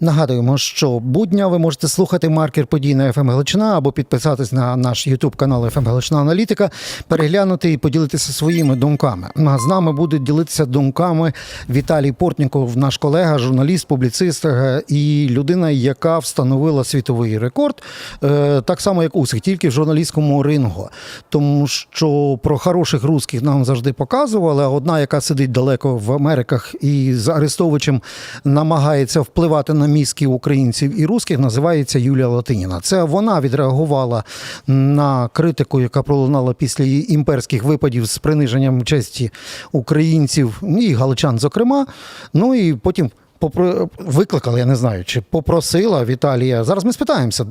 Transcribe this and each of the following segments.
Нагадуємо, що будня ви можете слухати маркер подій на ФМ Галичина або підписатись на наш Ютуб канал ФМ Галичина Аналітика, переглянути і поділитися своїми думками. А з нами буде ділитися думками Віталій Портніков, наш колега, журналіст, публіцист е, і людина, яка встановила світовий рекорд, е, так само як Усик, тільки в журналістському рингу. Тому що про хороших русських нам завжди показували. Одна, яка сидить далеко в Америках і з Арестовичем намагається впливати на мізки українців і русських, називається Юлія Латиніна. Це вона відреагувала на критику, яка пролунала після її імперських випадів з приниженням честі українців і галичан, зокрема. Ну і потім. Попро... Викликала, я не знаю, чи попросила Віталія. Зараз ми спитаємося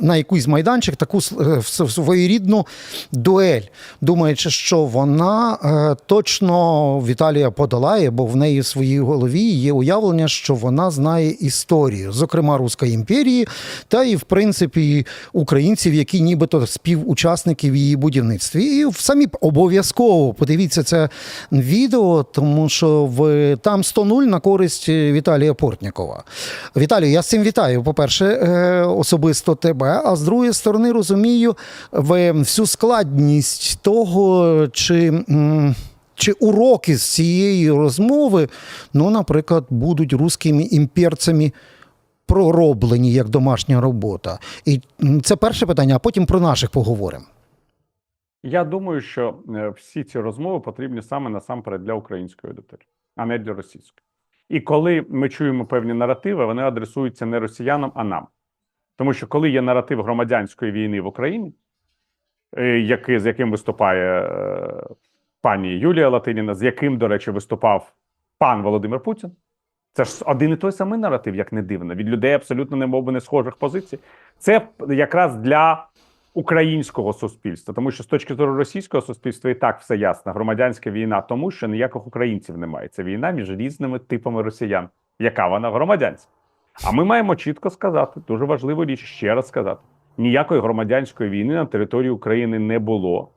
на якийсь майданчик таку е, своєрідну дуель, думаючи, що вона е, точно Віталія подолає, бо в неї в своїй голові є уявлення, що вона знає історію, зокрема Руської імперії, та і в принципі українців, які нібито співучасники в її будівництві. І самі обов'язково подивіться це відео, тому що в там 100-0 на користь Віталія Портнікова. Віталію, я з цим вітаю. По-перше, е, особисто тебе. А з другої сторони, розумію всю складність того, чи. Чи уроки з цієї розмови, ну, наприклад, будуть руськими імперцями пророблені як домашня робота? І це перше питання, а потім про наших поговоримо. Я думаю, що е, всі ці розмови потрібні саме насамперед для української аудиторії, а не для російської. І коли ми чуємо певні наративи, вони адресуються не росіянам, а нам. Тому що коли є наратив громадянської війни в Україні, е, який, з яким виступає е, пані Юлія Латиніна, з яким, до речі, виступав пан Володимир Путін, це ж один і той самий наратив, як не дивно, від людей абсолютно немов не схожих позицій. Це якраз для українського суспільства, тому що з точки зору російського суспільства і так все ясно. Громадянська війна, тому що ніяких українців немає. Це війна між різними типами росіян. Яка вона громадянська? А ми маємо чітко сказати, дуже важливу річ ще раз сказати: ніякої громадянської війни на території України не було,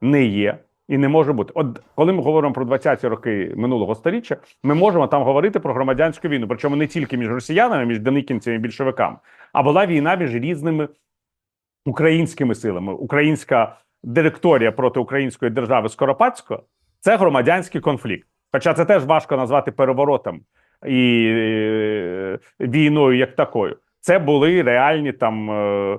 не є і не може бути. От коли ми говоримо про 20-ті роки минулого століття, ми можемо там говорити про громадянську війну, причому не тільки між росіянами, між деникінцями і більшовиками, а була війна між різними українськими силами. Українська директорія проти української держави Скоропадського це громадянський конфлікт. Хоча це теж важко назвати переворотом і е, війною як такою. Це були реальні там е,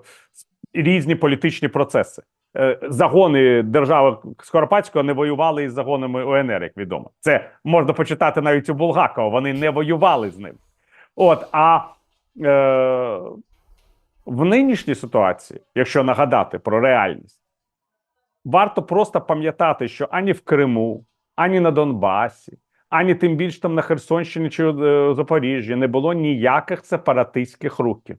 різні політичні процеси. Е, Загони держави Скоропадського не воювали із загонами УНР, як відомо. Це можна почитати навіть у Булгакова. Вони не воювали з ним. От а е, в нинішній ситуації, якщо нагадати про реальність, варто просто пам'ятати, що ані в Криму, ані на Донбасі, ані тим більше там на Херсонщині чи е, Запоріжжі не було ніяких сепаратистських рухів.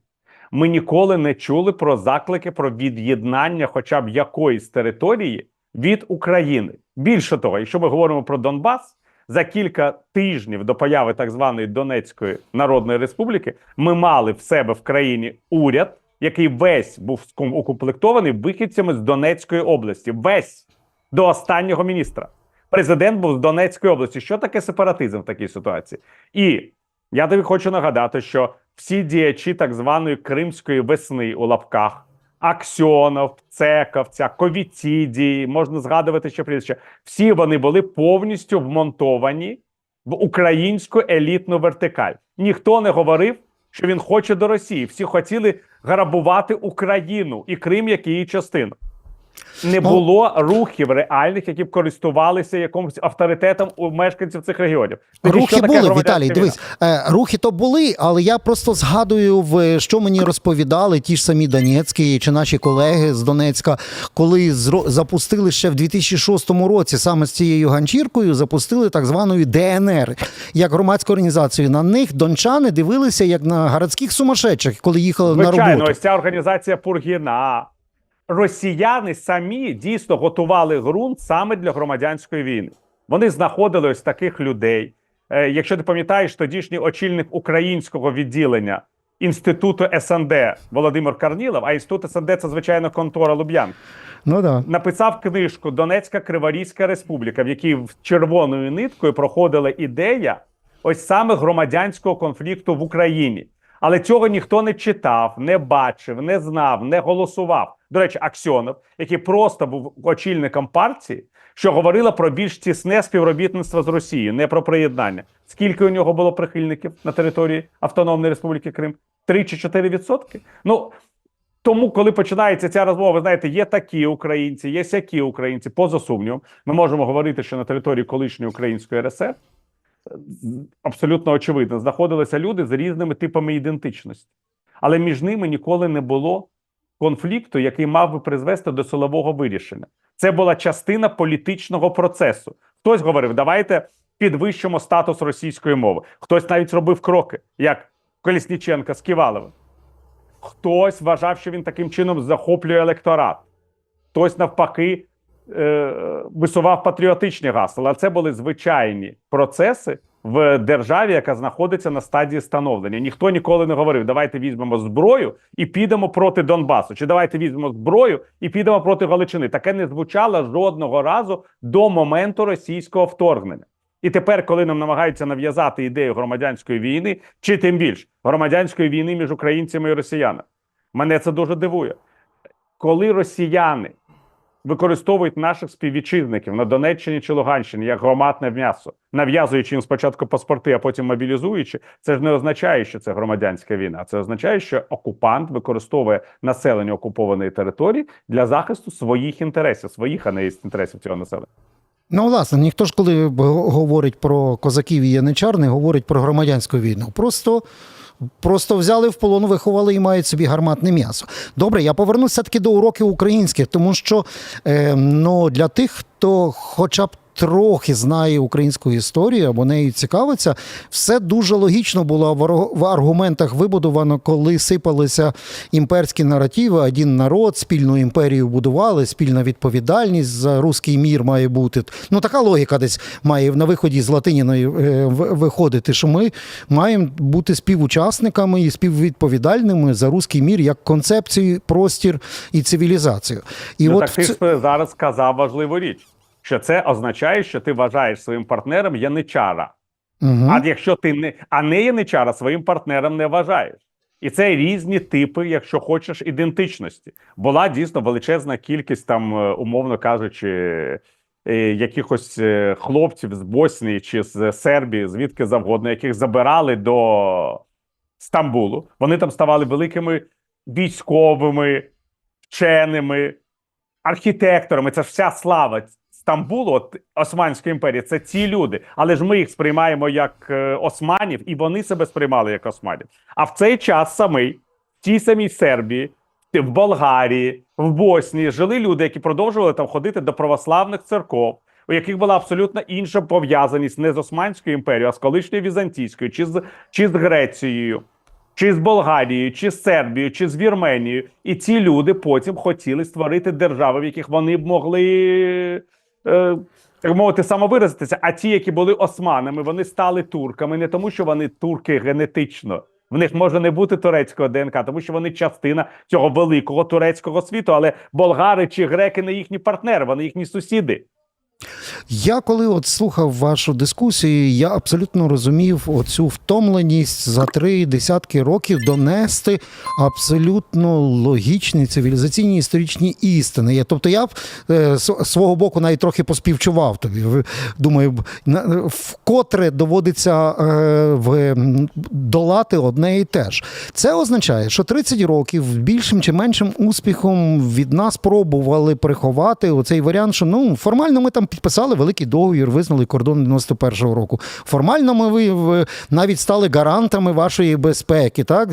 Ми ніколи не чули про заклики про від'єднання хоча б якоїсь території від України. Більше того, якщо ми говоримо про Донбас, за кілька тижнів до появи так званої Донецької Народної Республіки ми мали в себе в країні уряд, який весь був укомплектований вихідцями з Донецької області. Весь до останнього міністра. Президент був з Донецької області. Що таке сепаратизм в такій ситуації? І я тобі хочу нагадати, що всі діячі так званої Кримської весни у лапках. Аксьонов, Цековця, ця можна згадувати ще прізвище. Всі вони були повністю вмонтовані в українську елітну вертикаль. Ніхто не говорив, що він хоче до Росії. Всі хотіли грабувати Україну і Крим як її частину. Не Ну- було рухів реальних, які б користувалися якимось авторитетом у мешканців цих регіонів. Тоді Рухи були, Віталій. Дивись, е, рухи то були, але я просто згадую, в що мені розповідали ті ж самі Донецькі чи наші колеги з Донецька, коли зро- запустили ще в 2006 році саме з цією ганчіркою, запустили так звану ДНР як громадську організацію. На них дончани дивилися як на городських сумасшедших, коли їхали на Звичайно, ось ця організація Пургіна. Росіяни самі дійсно готували ґрунт саме для громадянської війни. Вони знаходили ось таких людей. Е, якщо ти пам'ятаєш, тодішній очільник українського відділення інституту СНД Володимир Карнілов, а інститут СНД це звичайно контора Луб'янки. Ну да. написав книжку Донецька Криворізька Республіка, в якій в- червоною ниткою проходила ідея ось саме громадянського конфлікту в Україні. Але цього ніхто не читав, не бачив, не знав, не голосував. До речі, Аксьонов, який просто був очільником партії, що говорила про більш тісне співробітництво з Росією, не про приєднання. Скільки у нього було прихильників на території Автономної Республіки Крим? 3 чи 4 відсотки? Ну тому, коли починається ця розмова, ви знаєте, є такі українці, є сякі українці, поза сумнівом. Ми можемо говорити, що на території колишньої української РСР абсолютно очевидно знаходилися люди з різними типами ідентичності, але між ними ніколи не було конфлікту, який мав би призвести до силового вирішення. Це була частина політичного процесу. Хтось говорив, давайте підвищимо статус російської мови. Хтось навіть робив кроки, як Колісніченка з Ківаловим. Хтось вважав, що він таким чином захоплює електорат. Хтось навпаки е, висував патріотичні гасла. Але це були звичайні процеси в державі, яка знаходиться на стадії становлення. Ніхто ніколи не говорив: давайте візьмемо зброю і підемо проти Донбасу. Чи давайте візьмемо зброю і підемо проти Галичини. Таке не звучало жодного разу до моменту російського вторгнення. І тепер, коли нам намагаються нав'язати ідею громадянської війни, чи тим більш громадянської війни між українцями і росіянами, мене це дуже дивує. Коли росіяни використовують наших співвітчизників на Донеччині чи Луганщині як громадне м'ясо, нав'язуючи їм спочатку паспорти, а потім мобілізуючи, це ж не означає, що це громадянська війна. Це означає, що окупант використовує населення окупованої території для захисту своїх інтересів, своїх а не інтересів цього населення. Ну, власне, ніхто ж, коли говорить про козаків і яничар, не говорить про громадянську війну. Просто. Просто взяли в полон, виховали і мають собі гарматне м'ясо. Добре, я повернуся таки до уроків українських, тому що е, ну, для тих, хто хоча б трохи знає українську історію або нею цікавиться, все дуже логічно було в аргументах вибудовано, коли сипалися імперські наративи, один народ, спільну імперію будували, спільна відповідальність за руський мір має бути. Ну така логіка десь має на виході з латиніної е, виходити, що ми маємо бути співучасниками і співвідповідальними за руський мір як концепцію, простір і цивілізацію. І ну, от так ти це- зараз сказав важливу річ, що це означає, що ти вважаєш своїм партнером яничара. Мгм. А якщо ти не а не яничара, своїм партнером не вважаєш. І це різні типи, якщо хочеш, ідентичності. Була дійсно величезна кількість там, е, умовно кажучи, е, якихось е, хлопців з Боснії чи з Сербії, звідки завгодно, яких забирали до Стамбулу. Вони там ставали великими військовими, вченими, архітекторами. Це ж вся слава Стамбулу, от Османської імперії. Це ці люди. Але ж ми їх сприймаємо як е, османів, і вони себе сприймали як османів. А в цей час самий в тій самій Сербії, в Болгарії, в Боснії жили люди, які продовжували там ходити до православних церков. У яких була абсолютно інша пов'язаність не з Османською імперією, а з колишньою Візантійською, чи з, чи з Грецією, чи з Болгарією, чи з Сербією, чи з Вірменією. І ці люди потім хотіли створити держави, в яких вони б могли, е, так мовити, самовиразитися. А ті, які були османами, вони стали турками не тому, що вони турки генетично. В них може не бути турецького ДНК, тому що вони частина цього великого турецького світу, але болгари чи греки не їхні партнери, вони їхні сусіди. Я коли от слухав вашу дискусію, я абсолютно розумів оцю втомленість за три десятки років донести абсолютно логічні цивілізаційні історичні істини. Я, тобто я б е, свого боку навіть трохи поспівчував тобі. Думаю, вкотре доводиться е, в, долати одне і те ж. Це означає, що 30 років більшим чи меншим успіхом від нас пробували приховати оцей варіант, що ну формально ми там підписали великий договір, визнали кордон 91-го року. Формально ми ви, ви навіть стали гарантами вашої безпеки, так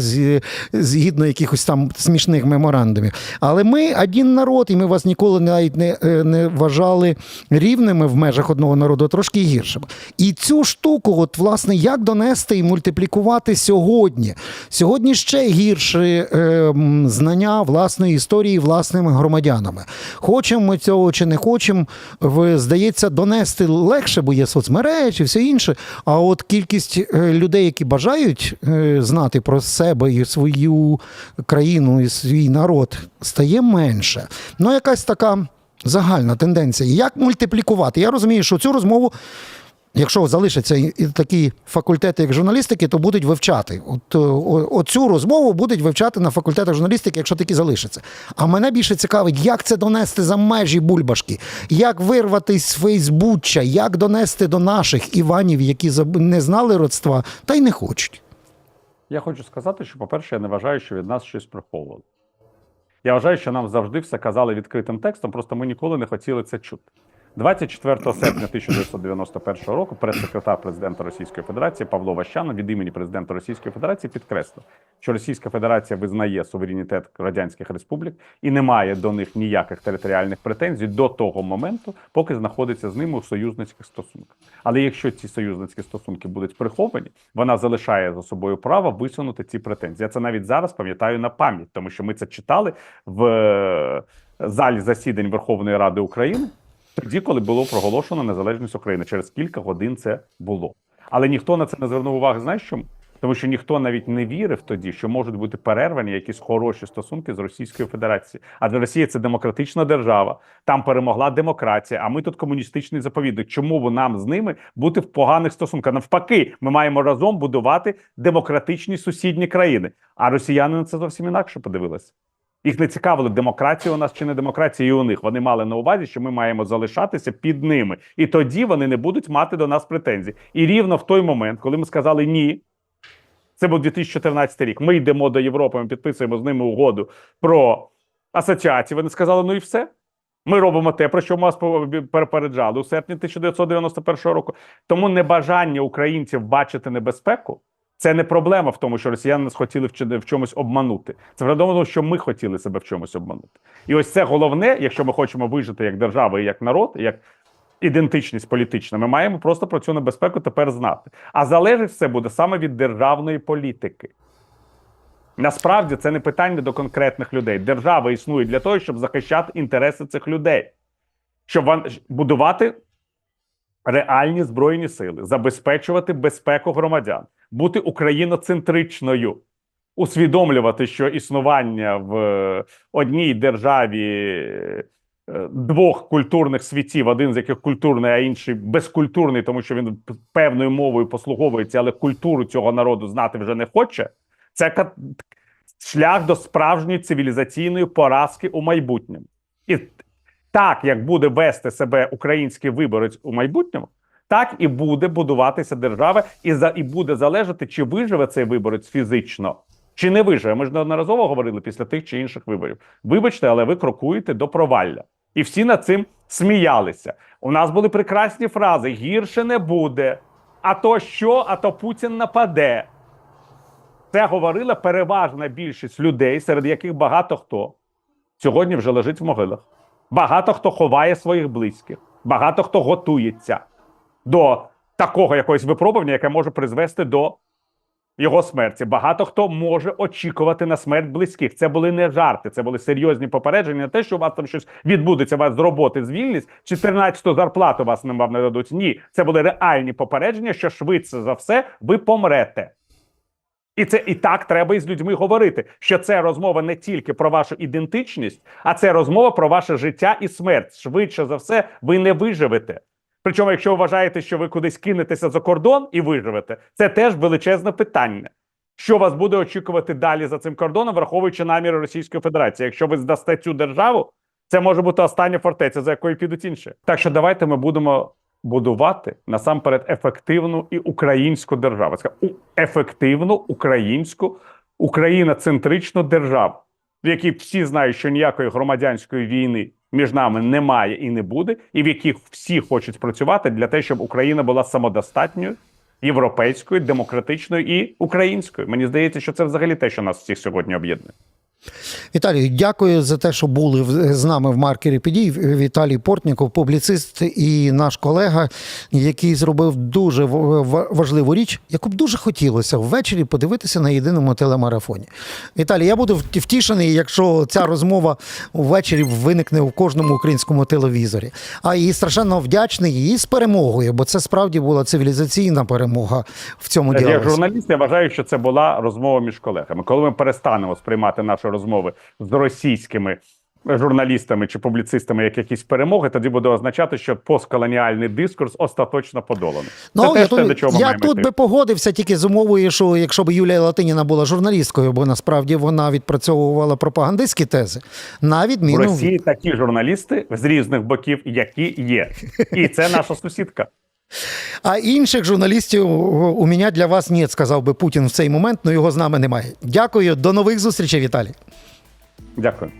згідно якихось там смішних меморандумів. Але ми один народ, і ми вас ніколи навіть не, е, не вважали рівними в межах одного народу, а трошки гіршими. І цю штуку, от власне, як донести і мультиплікувати сьогодні? Сьогодні ще гірше е, знання власної історії власними громадянами. Хочемо ми цього чи не хочемо, в, здається, донести легше, бо є соцмережі, все інше. А от кількість е, людей, які бажають е, знати про себе і свою країну і свій народ, стає менше. Ну, якась така загальна тенденція. Як мультиплікувати? Я розумію, що цю розмову Якщо залишаться і- такі факультети, як журналістики, то будуть вивчати. От, е, оцю розмову будуть вивчати на факультетах журналістики, якщо такі залишаться. А мене більше цікавить, як це донести за межі бульбашки, як вирватися з Фейсбуччя, як донести до наших Іванів, які не знали родства, та й не хочуть. Я хочу сказати, що, по-перше, я не вважаю, що від нас щось приховували. Я вважаю, що нам завжди все казали відкритим текстом, просто ми ніколи не хотіли це чути. 24 серпня 1991 року прес-секретар президента Російської Федерації Павло Ващанов від імені президента Російської Федерації підкреслив, що Російська Федерація визнає суверенітет радянських республік і не має до них ніяких територіальних претензій до того моменту, поки знаходиться з ними у союзницьких стосунках. Але якщо ці союзницькі стосунки будуть приховані, вона залишає за собою право висунути ці претензії. Я це навіть зараз пам'ятаю на пам'ять, тому що ми це читали в е, залі засідань Верховної Ради України. Тоді, коли було проголошено незалежність України, через кілька годин це було. Але ніхто на це не звернув уваги. Знаєш чому? Тому що ніхто навіть не вірив тоді, що можуть бути перервані якісь хороші стосунки з Російською Федерацією. Адже Росія це демократична держава, там перемогла демократія. А ми тут комуністичний заповідник. Чому нам з ними бути в поганих стосунках? Навпаки, ми маємо разом будувати демократичні сусідні країни. А росіяни на це зовсім інакше подивилися. Їх не цікавили демократія у нас чи не демократія і у них. Вони мали на увазі, що ми маємо залишатися під ними, і тоді вони не будуть мати до нас претензій. І рівно в той момент, коли ми сказали ні, це був 2014 рік. Ми йдемо до Європи, ми підписуємо з ними угоду про асоціацію. Вони сказали: ну і все. Ми робимо те, про що ми вас перепереджали у серпні 1991 року. Тому небажання українців бачити небезпеку. Це не проблема в тому, що росіяни нас хотіли в, чомусь обманути. Це в тому, що ми хотіли себе в чомусь обманути. І ось це головне, якщо ми хочемо вижити як держава і як народ, як ідентичність політична, ми маємо просто про цю небезпеку тепер знати. А залежить все буде саме від державної політики. Насправді це не питання до конкретних людей. Держава існує для того, щоб захищати інтереси цих людей, щоб будувати реальні збройні сили, забезпечувати безпеку громадян, бути україноцентричною, усвідомлювати, що існування в е, одній державі е, двох культурних світів, один з яких культурний, а інший безкультурний, тому що він певною мовою послуговується, але культуру цього народу знати вже не хоче. Це шлях до справжньої цивілізаційної поразки у майбутньому. І так, як буде вести себе український виборець у майбутньому, так і буде будуватися держава, і за і буде залежати, чи виживе цей виборець фізично, чи не виживе. Ми ж неодноразово говорили після тих чи інших виборів. Вибачте, але ви крокуєте до провалля. І всі над цим сміялися. У нас були прекрасні фрази: гірше не буде. А то що, а то Путін нападе. Це говорила переважна більшість людей, серед яких багато хто сьогодні вже лежить в могилах. Багато хто ховає своїх близьких, багато хто готується до такого якогось випробування, яке може призвести до його смерті. Багато хто може очікувати на смерть близьких. Це були не жарти, це були серйозні попередження. Не те, що у вас там щось відбудеться, вас з роботи звільнять, чи 13-ту зарплату вас не вам не дадуть. Ні, це були реальні попередження, що швидше за все ви помрете. І це і так треба із людьми говорити, що це розмова не тільки про вашу ідентичність, а це розмова про ваше життя і смерть. Швидше за все, ви не виживете. Причому, якщо ви вважаєте, що ви кудись кинетеся за кордон і виживете, це теж величезне питання. Що вас буде очікувати далі за цим кордоном, враховуючи наміри Російської Федерації? Якщо ви здасте цю державу, це може бути остання фортеця, за якою підуть інші. Так що давайте ми будемо будувати насамперед ефективну і українську державу. Ефективну українську україноцентричну державу, в якій всі знають, що ніякої громадянської війни між нами немає і не буде, і в яких всі хочуть працювати для того, щоб Україна була самодостатньою, європейською, демократичною і українською. Мені здається, що це взагалі те, що нас всіх сьогодні об'єднує. Віталій, дякую за те, що були з нами в маркері подій. Віталій Портніков, публіцист і наш колега, який зробив дуже в- в- важливу річ, яку б дуже хотілося ввечері подивитися на єдиному телемарафоні. Віталій, я буду вт- втішений, якщо ця розмова ввечері виникне у кожному українському телевізорі. А і страшенно вдячний і з перемогою, бо це справді була цивілізаційна перемога в цьому Як діалозі. журналіст, я вважаю, що це була розмова між колегами. Коли ми перестанемо сприймати наші розмови з російськими журналістами чи публіцистами як якісь перемоги, тоді буде означати, що постколоніальний дискурс остаточно подолано. Ну, Це я теж те, до чого я тут би погодився тільки з умовою, що якщо б Юлія Латиніна була журналісткою, бо насправді вона відпрацьовувала пропагандистські тези, на відміну Росії такі журналісти з різних боків, які є, і це наша сусідка. А інших журналістів у мене для вас ні, сказав би Путін в цей момент, але його з нами немає. Дякую, до нових зустрічей, Віталій. Дякую.